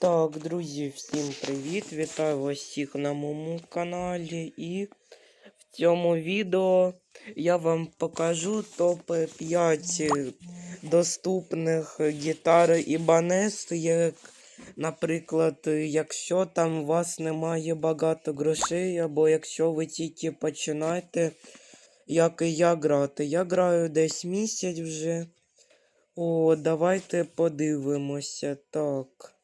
Так, друзі, всім привіт! Вітаю вас всіх на моєму каналі. І в цьому відео я вам покажу топ-5 доступних гітар Ibanez, як, наприклад, якщо там у вас немає багато грошей, або якщо ви тільки починаєте, як і я грати. Я граю десь місяць вже. О, давайте подивимося. Так.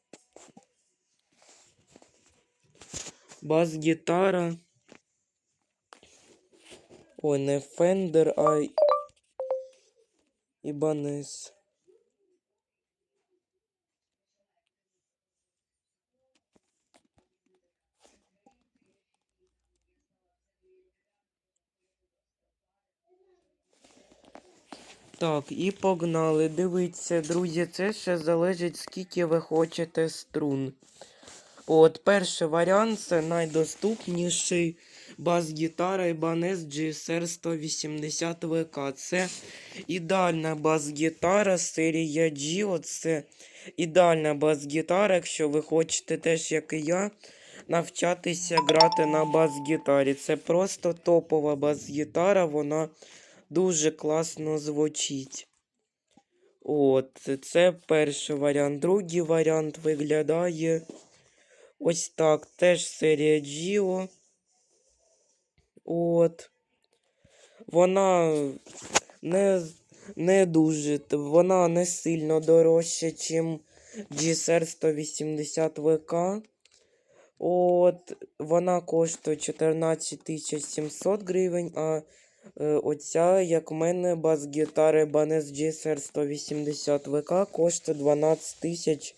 Бас-гітара. Ой, не Fender, а Ibanez. Так, і погнали. Дивіться, друзі, це ще залежить, скільки ви хочете струн. От, перший варіант це найдоступніший бас-гітара Ibanez GSR 180 VK. Це ідеальна бас-гітара серія G. Оце ідеальна бас-гітара, якщо ви хочете теж, як і я, навчатися грати на бас-гітарі. Це просто топова бас-гітара, вона дуже класно звучить. От, це перший варіант. Другий варіант виглядає. Ось так. Теж серія Gio. От. Вона не не дуже. Вона не сильно дорожча, ніж GSR 180 VK. От. Вона коштує 14 700 гривень, а е, оця, як в мене, бас-гітара Ibanez GSR 180 VK коштує 12 тисяч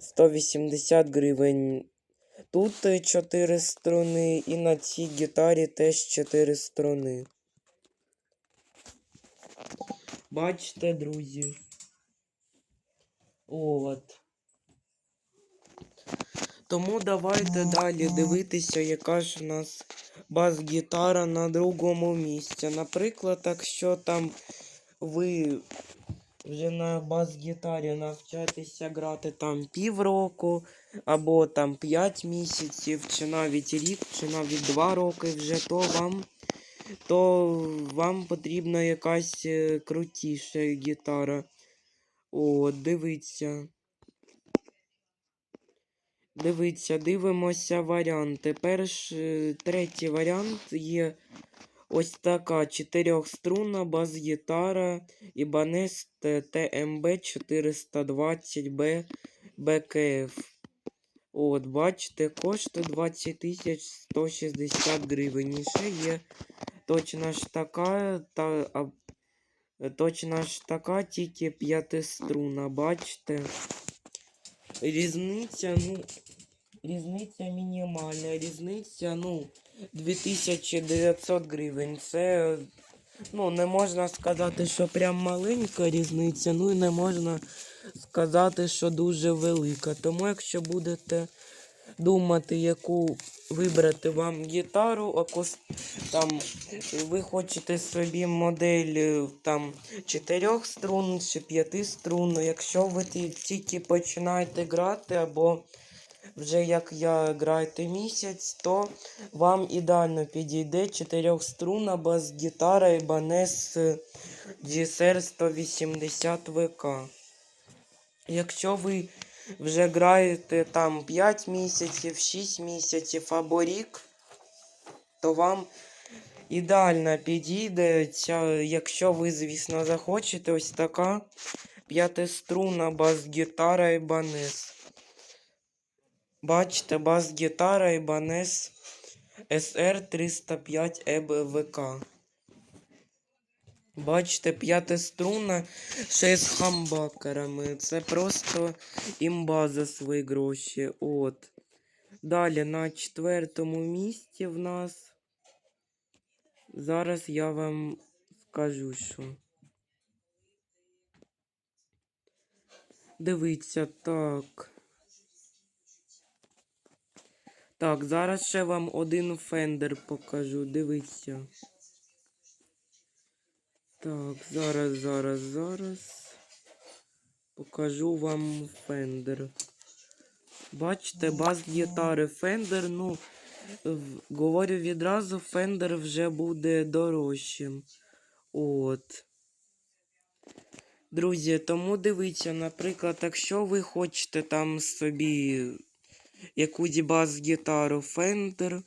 180 гривень. Тут 4 струни, і на цій гітарі теж 4 струни. Бачите, друзі. От. Тому давайте далі дивитися, яка ж у нас бас-гітара на другому місці. Наприклад, якщо там ви вже на бас-гітарі навчаєтеся грати там півроку, або там 5 місяців, чи навіть рік, чи навіть 2 роки вже, то вам то вам потрібна якась е, крутіша гітара. О, дивіться. Дивіться, дивимося варіанти. Перший, третій варіант є ось така чотирьохструнна бас-гітара Ibanez TMB 420B BKF. От, бачите, коштує 20 160 гривень. І ще є точно ж така, та, а, точно ж така, тільки п'ятиструнна, бачите? Різниця, ну, різниця мінімальна, різниця, ну, 2900 гривень. Це, ну, не можна сказати, що прям маленька різниця, ну і не можна сказати, що дуже велика. Тому якщо будете думати, яку вибрати вам гітару, акус... там ви хочете собі модель е, там 4 струн чи 5 струн, якщо ви тільки починаєте грати, або вже як я граєте місяць, то вам ідеально підійде 4 струна бас-гітара Ibanez е, GSR 180 VK. Якщо ви вже граєте там 5 місяців, 6 місяців або рік, то вам ідеально підійде якщо ви, звісно, захочете, ось така п'ятиструнна бас-гітара Ibanez. Бачите, бас-гітара Ibanez SR305 EBVK. Бачите, п'ятиструнна ще з хамбакерами. Це просто імба за свої гроші. От. Далі на четвертому місці в нас. Зараз я вам скажу, що. Дивіться, так. Так, зараз ще вам один фендер покажу. Дивіться. Так, зараз, зараз, зараз. Покажу вам фендер. Бачите, бас-гітари Fender, ну, говорю відразу, Fender вже буде дорожчим. От. Друзі, тому дивіться, наприклад, якщо ви хочете там собі якусь бас-гітару Fender,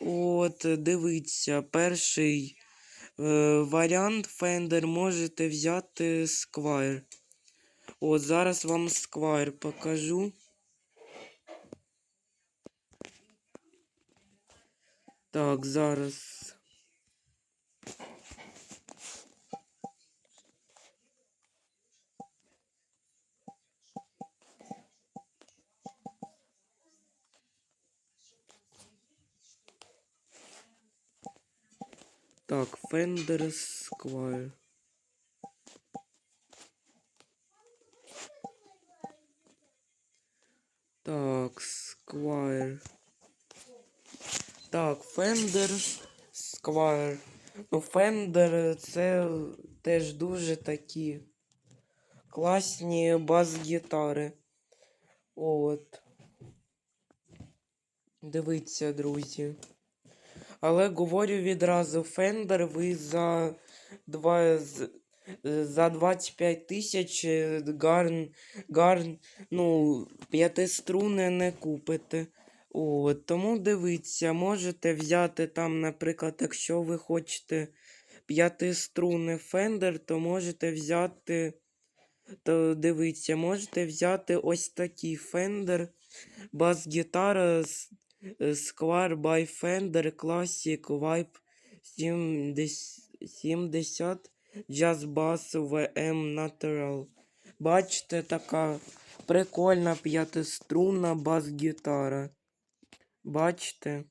от, дивіться, перший е, варіант Fender можете взяти Squire. От, зараз вам Squire покажу. Так, зараз. Так, Fender Squire. Так, Squire. Так, Fender Squire. Ну, Fender це теж дуже такі класні бас-гітари. От. Дивіться, друзі. Але говорю відразу, Fender ви за, два, за 25 тисяч е, гарн, гарн, ну, п'ятиструни не купите. От, тому дивіться, можете взяти там, наприклад, якщо ви хочете п'ятиструнний Fender, то можете взяти, то дивіться, можете взяти ось такий Fender, бас-гітара з Square by Fender Classic Vibe 70, 70 Jazz Bass VM Natural. Бачите, така прикольна п'ятиструнна бас-гітара. Бачите?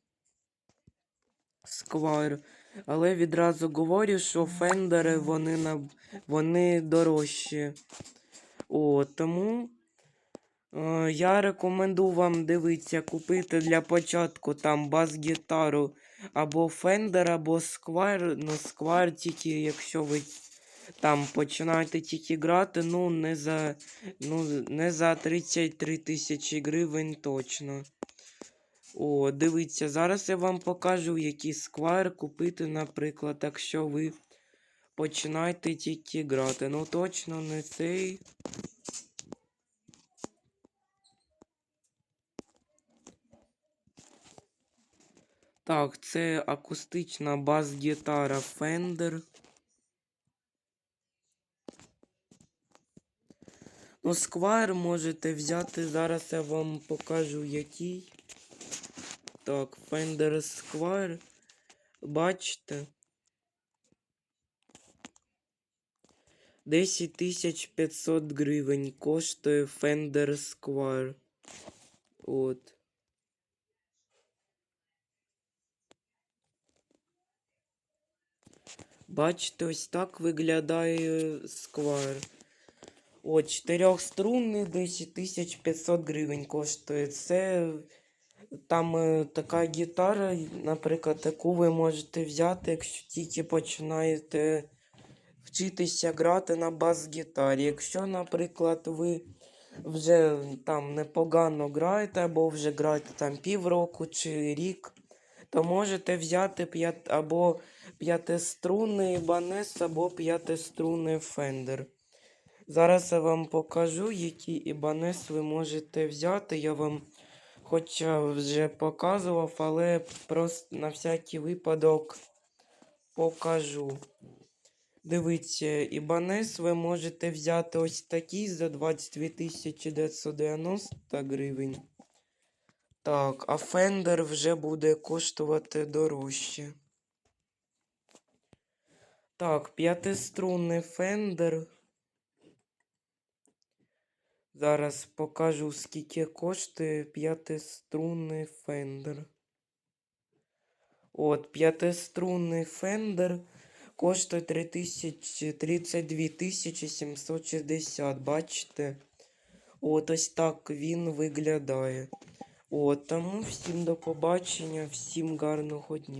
Squire. Але відразу говорю, що фендери вони, на... вони дорожчі. О, тому я рекомендую вам дивитися, купити для початку там бас-гітару або Fender, або Squire. Ну, Squire тільки, якщо ви там починаєте тільки грати, ну не за, ну, не за 33 тисячі гривень точно. О, дивіться, зараз я вам покажу, який сквайр купити, наприклад, якщо ви починаєте тільки грати. Ну точно не цей. Так, це акустична бас-гітара Fender. Ну, сквайр можете взяти. Зараз я вам покажу який. Так, Fender Squire. Бачите? 10 500 гривень коштує Fender Squire. От. Бачите, ось так виглядає Squire. От, чотирьохструнний 10 500 гривень коштує. Це там е, така гітара, наприклад, таку ви можете взяти, якщо тільки починаєте вчитися грати на бас-гітарі. Якщо, наприклад, ви вже там непогано граєте, або вже граєте там півроку чи рік, то можете взяти п'ят... або п'ятиструнний Ibanez, або п'ятиструнний Fender. Зараз я вам покажу, які Ibanez ви можете взяти. Я вам хоча вже показував, але просто на всякий випадок покажу. Дивіться, Ibanez ви можете взяти ось такий за 22 990 гривень. Так, а Fender вже буде коштувати дорожче. Так, п'ятиструнний Fender. Зараз покажу, скільки коштує п'ятиструнний Fender. От, п'ятиструнний Fender коштує 3000, 32 760, бачите? От ось так він виглядає. От, тому всім до побачення, всім гарного дня.